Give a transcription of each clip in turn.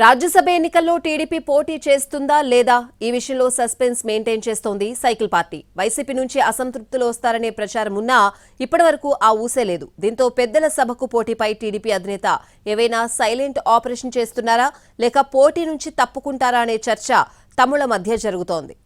రాజ్యసభ ఎన్నికల్లో టీడీపీ పోటీ చేస్తుందా లేదా? ఈ విషయంలో సస్పెన్స్ మెయింటైన్ చేస్తోంది సైకిల్ పార్టీ. వైసీపీ నుంచి అసంతృప్తులు వస్తారనే ప్రచారం ఉన్నా ఇప్పటివరకు ఆ ఊసే లేదు. దీంతో పెద్దల సభకు పోటీపై టీడీపీ అధినేత ఏవైనా సైలెంట్ ఆపరేషన్ చేస్తున్నారా? లేక పోటీ నుంచి తప్పుకుంటారా అనే చర్చ తమ్ముళ్ళ మధ్య జరుగుతోంది.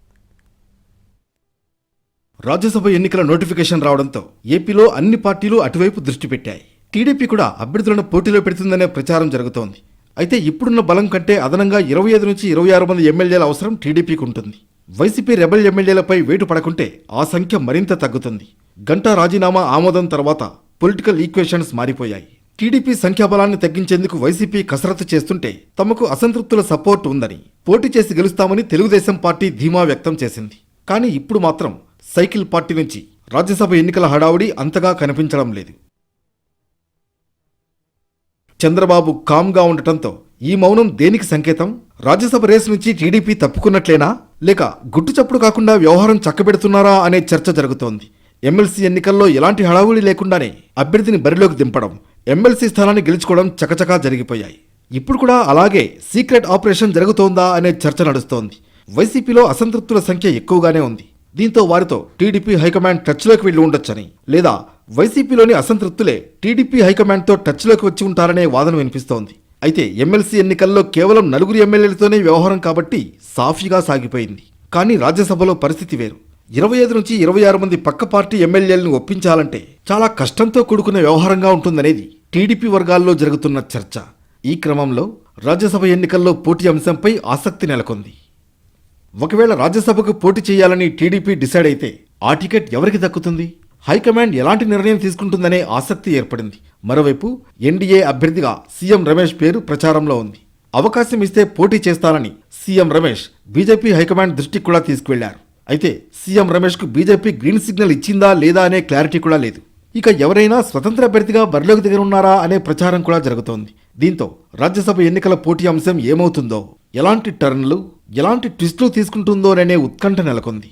రాజ్యసభ ఎన్నికల నోటిఫికేషన్ రావడంతో ఏపీలో అన్ని పార్టీలు అటువైపు దృష్టి పెట్టాయి. టీడీపీ కూడా అభ్యర్థులను పోటీలో పెడుతుందనే ప్రచారం జరుగుతోంది. అయితే ఇప్పుడున్న బలం కంటే అదనంగా ఇరవై ఐదు నుంచి ఇరవై ఆరు మంది ఎమ్మెల్యేల అవసరం టీడీపీకి ఉంటుంది. వైసీపీ రెబల్ ఎమ్మెల్యేలపై వేటు పడకుంటే ఆ సంఖ్య మరింత తగ్గుతుంది. గంటా రాజీనామా ఆమోదం తర్వాత పొలిటికల్ ఈక్వేషన్స్ మారిపోయాయి. టీడీపీ సంఖ్యాబలాన్ని తగ్గించేందుకు వైసీపీ కసరత్తు చేస్తుంటే తమకు అసంతృప్తుల సపోర్ట్ ఉందని పోటీ చేసి గెలుస్తామని తెలుగుదేశం పార్టీ ధీమా వ్యక్తం చేసింది. కానీ ఇప్పుడు మాత్రం సైకిల్ పార్టీ నుంచి రాజ్యసభ ఎన్నికల హడావుడి అంతగా కనిపించడం లేదు. చంద్రబాబు కామ్గా ఉండటంతో ఈ మౌనం దేనికి సంకేతం? రాజ్యసభ రేసు నుంచి టీడీపీ తప్పుకున్నట్లేనా? లేక గుట్టు చప్పుడు కాకుండా వ్యవహారం చక్కబెడుతున్నారా అనే చర్చ జరుగుతోంది. ఎమ్మెల్సీ ఎన్నికల్లో ఎలాంటి హడావుడి లేకుండానే అభ్యర్థిని బరిలోకి దింపడం ఎమ్మెల్సీ స్థానాన్ని గెలుచుకోవడం చకచకా జరిగిపోయాయి. ఇప్పుడు కూడా అలాగే సీక్రెట్ ఆపరేషన్ జరుగుతోందా అనే చర్చ నడుస్తోంది. వైసీపీలో అసంతృప్తుల సంఖ్య ఎక్కువగానే ఉంది. దీంతో వారితో టీడీపీ హైకమాండ్ టచ్లోకి వెళ్ళి ఉండొచ్చని లేదా వైసీపీలోని అసంతృప్తులే టీడీపీ హైకమాండ్తో టచ్లోకి వచ్చి ఉంటారనే వాదన వినిపిస్తోంది. అయితే ఎమ్మెల్సీ ఎన్నికల్లో కేవలం నలుగురు ఎమ్మెల్యేలతోనే వ్యవహారం కాబట్టి సాఫీగా సాగిపోయింది. కానీ రాజ్యసభలో పరిస్థితి వేరు. ఇరవై ఐదు నుంచి ఇరవై ఆరు మంది పక్క పార్టీ ఎమ్మెల్యేలను ఒప్పించాలంటే చాలా కష్టంతో కూడుకున్న వ్యవహారంగా ఉంటుందనేది టీడీపీ వర్గాల్లో జరుగుతున్న చర్చ. ఈ క్రమంలో రాజ్యసభ ఎన్నికల్లో పోటీ అంశంపై ఆసక్తి నెలకొంది. ఒకవేళ రాజ్యసభకు పోటీ చేయాలని టీడీపీ డిసైడ్ అయితే ఆ టికెట్ ఎవరికి దక్కుతుంది? హైకమాండ్ ఎలాంటి నిర్ణయం తీసుకుంటుందనే ఆసక్తి ఏర్పడింది. మరోవైపు ఎన్డీఏ అభ్యర్థిగా సీఎం రమేష్ పేరు ప్రచారంలో ఉంది. అవకాశం ఇస్తే పోటీ చేస్తానని సీఎం రమేష్ బీజేపీ హైకమాండ్ దృష్టికి కూడా తీసుకువెళ్ళారు. అయితే సీఎం రమేష్కు బీజేపీ గ్రీన్ సిగ్నల్ ఇచ్చిందా లేదా అనే క్లారిటీ కూడా లేదు. ఇక ఎవరైనా స్వతంత్ర అభ్యర్థిగా బరిలోకి దిగనున్నారా అనే ప్రచారం కూడా జరుగుతోంది. దీంతో రాజ్యసభ ఎన్నికల పోటీ అంశం ఏమవుతుందో ఎలాంటి టర్న్లు ఎలాంటి ట్విస్టులు తీసుకుంటుందోననే ఉత్కంఠ నెలకొంది.